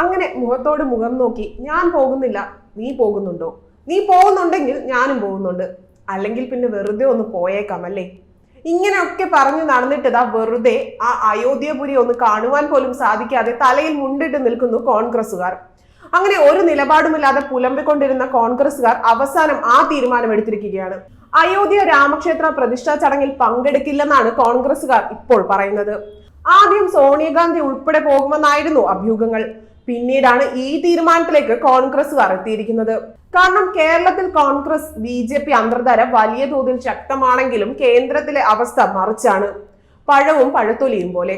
അങ്ങനെ മുഖത്തോട് മുഖം നോക്കി ഞാൻ പോകുന്നില്ല. നീ പോകുന്നുണ്ടോ? നീ പോകുന്നുണ്ടെങ്കിൽ ഞാനും പോകുന്നുണ്ട്. അല്ലെങ്കിൽ പിന്നെ വെറുതെ ഒന്ന് പോയേക്കാം അല്ലേ? ഇങ്ങനെയൊക്കെ പറഞ്ഞു നടന്നിട്ടതാ വെറുതെ ആ അയോധ്യപുരി ഒന്ന് കാണുവാൻ പോലും സാധിക്കാതെ തലയിൽ മുണ്ടിട്ട് നിൽക്കുന്നു കോൺഗ്രസുകാർ അങ്ങനെ ഒരു നിലപാടുമില്ലാതെ പുലമ്പിക്കൊണ്ടിരുന്ന കോൺഗ്രസുകാർ അവസാനം ആ തീരുമാനം എടുത്തിരിക്കുകയാണ് അയോധ്യ രാമക്ഷേത്ര പ്രതിഷ്ഠാ ചടങ്ങിൽ പങ്കെടുക്കില്ലെന്നാണ് കോൺഗ്രസുകാർ ഇപ്പോൾ പറയുന്നത്. ആദ്യം സോണിയാഗാന്ധി ഉൾപ്പെടെ പോകുമെന്നായിരുന്നു അഭ്യൂഹങ്ങൾ. പിന്നീടാണ് ഈ തീരുമാനത്തിലേക്ക് കോൺഗ്രസ് എത്തിയിരിക്കുന്നത് കാരണം കേരളത്തിൽ കോൺഗ്രസ് ബി ജെ പി അന്തർധാര വലിയ തോതിൽ ശക്തമാണെങ്കിലും കേന്ദ്രത്തിലെ അവസ്ഥ മറിച്ചാണ്. പഴവും പഴത്തൊലിയും പോലെ.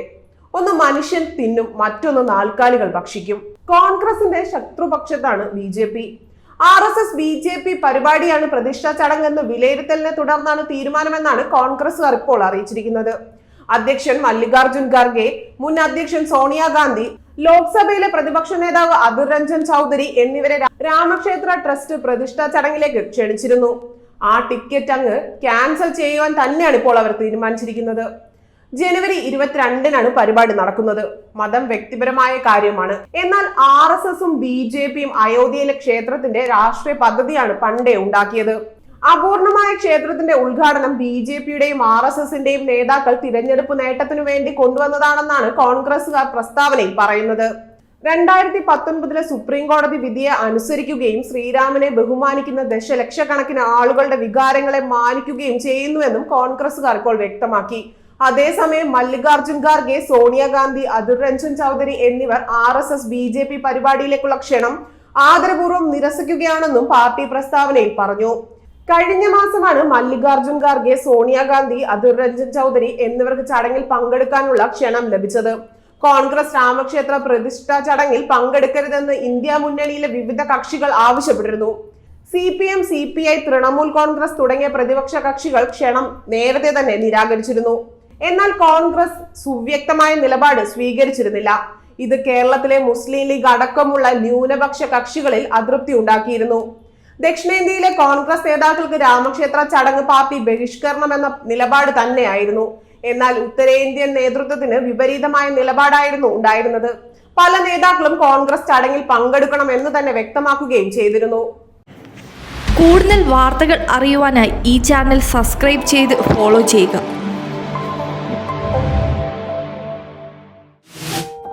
ഒന്ന് മനുഷ്യൻ തിന്നും മറ്റൊന്ന് നാൽക്കാലികൾ ഭക്ഷിക്കും. കോൺഗ്രസിന്റെ ശത്രുപക്ഷത്താണ് B J P. R S S B J P പരിപാടിയാണ് പ്രതിഷ്ഠാ ചടങ്ങെന്ന് വിലയിരുത്തലിനെ തുടർന്നാണ് തീരുമാനമെന്നാണ് കോൺഗ്രസുകാർ ഇപ്പോൾ അറിയിച്ചിരിക്കുന്നത്. അധ്യക്ഷൻ മല്ലികാർജുൻ ഖാർഗെ മുൻ അധ്യക്ഷൻ സോണിയാഗാന്ധി ലോക്സഭയിലെ പ്രതിപക്ഷ നേതാവ് അധിർ രഞ്ജൻ ചൗധരി എന്നിവരെ രാമക്ഷേത്ര ട്രസ്റ്റ് പ്രതിഷ്ഠാ ചടങ്ങിലേക്ക് ക്ഷണിച്ചിരുന്നു. ആ ടിക്കറ്റ് അങ്ങ് ക്യാൻസൽ ചെയ്യുവാൻ തന്നെയാണ് ഇപ്പോൾ അവർ തീരുമാനിച്ചിരിക്കുന്നത്. ജനുവരി ഇരുപത്തിരണ്ടിനാണ് പരിപാടി നടക്കുന്നത്. മതം വ്യക്തിപരമായ കാര്യമാണ്. എന്നാൽ ആർ എസ് എസും ബി ജെ പിയും അയോധ്യയിലെ ക്ഷേത്രത്തിന്റെ രാഷ്ട്രീയ പദ്ധതിയാണ് പണ്ടേ ഉണ്ടാക്കിയത്. അപൂർണമായ ക്ഷേത്രത്തിന്റെ ഉദ്ഘാടനം ബി ജെ പിയുടെയും ആർ എസ് എസിന്റെയും നേതാക്കൾ തിരഞ്ഞെടുപ്പ് നേട്ടത്തിനു വേണ്ടി കൊണ്ടുവന്നതാണെന്നാണ് കോൺഗ്രസുകാർ പ്രസ്താവനയിൽ പറയുന്നത്. രണ്ടായിരത്തി പത്തൊൻപതിലെ സുപ്രീം കോടതി വിധിയെ അനുസരിക്കുകയും ശ്രീരാമനെ ബഹുമാനിക്കുന്ന ദശലക്ഷക്കണക്കിന് ആളുകളുടെ വികാരങ്ങളെ മാനിക്കുകയും ചെയ്യുന്നുവെന്നും കോൺഗ്രസുകാർ ഇപ്പോൾ വ്യക്തമാക്കി. അതേസമയം മല്ലികാർജുൻ ഖാർഗെ സോണിയാഗാന്ധി അധിർ രഞ്ജൻ ചൗധരി എന്നിവർ R S S B J P പരിപാടിയിലേക്കുള്ള ക്ഷണം ആദരപൂർവം നിരസിക്കുകയാണെന്നും പാർട്ടി പ്രസ്താവനയിൽ പറഞ്ഞു. കഴിഞ്ഞ മാസമാണ് മല്ലികാർജുൻ ഖാർഗെ സോണിയാഗാന്ധി അധിർ രഞ്ജൻ ചൗധരി എന്നിവർക്ക് ചടങ്ങിൽ പങ്കെടുക്കാനുള്ള ക്ഷണം ലഭിച്ചത്. കോൺഗ്രസ് രാമക്ഷേത്ര പ്രതിഷ്ഠാ ചടങ്ങിൽ പങ്കെടുക്കരുതെന്ന് ഇന്ത്യ മുന്നണിയിലെ വിവിധ കക്ഷികൾ ആവശ്യപ്പെട്ടിരുന്നു. C P M C P I Trinamool Congress തുടങ്ങിയ പ്രതിപക്ഷ കക്ഷികൾ ക്ഷണം നേരത്തെ തന്നെ നിരാകരിച്ചിരുന്നു. എന്നാൽ കോൺഗ്രസ് സുവ്യക്തമായ നിലപാട് സ്വീകരിച്ചിരുന്നില്ല. ഇത് കേരളത്തിലെ മുസ്ലിം ലീഗ് അടക്കമുള്ള ന്യൂനപക്ഷ കക്ഷികളിൽ അതൃപ്തി ഉണ്ടാക്കിയിരുന്നു. ദക്ഷിണേന്ത്യയിലെ കോൺഗ്രസ് നേതാക്കൾക്ക് രാമക്ഷേത്ര ചടങ്ങ് പാർട്ടി ബഹിഷ്കരണം എന്ന നിലപാട് തന്നെയായിരുന്നു. എന്നാൽ ഉത്തരേന്ത്യൻ നേതൃത്വത്തിന് വിപരീതമായ നിലപാടായിരുന്നു ഉണ്ടായിരുന്നത്. പല നേതാക്കളും കോൺഗ്രസ് ചടങ്ങിൽ പങ്കെടുക്കണം എന്ന് തന്നെ വ്യക്തമാക്കുകയും ചെയ്തിരുന്നു. കൂടുതൽ വാർത്തകൾ അറിയുവാനായി ഈ ചാനൽ സബ്സ്ക്രൈബ് ചെയ്ത് ഫോളോ ചെയ്യുക.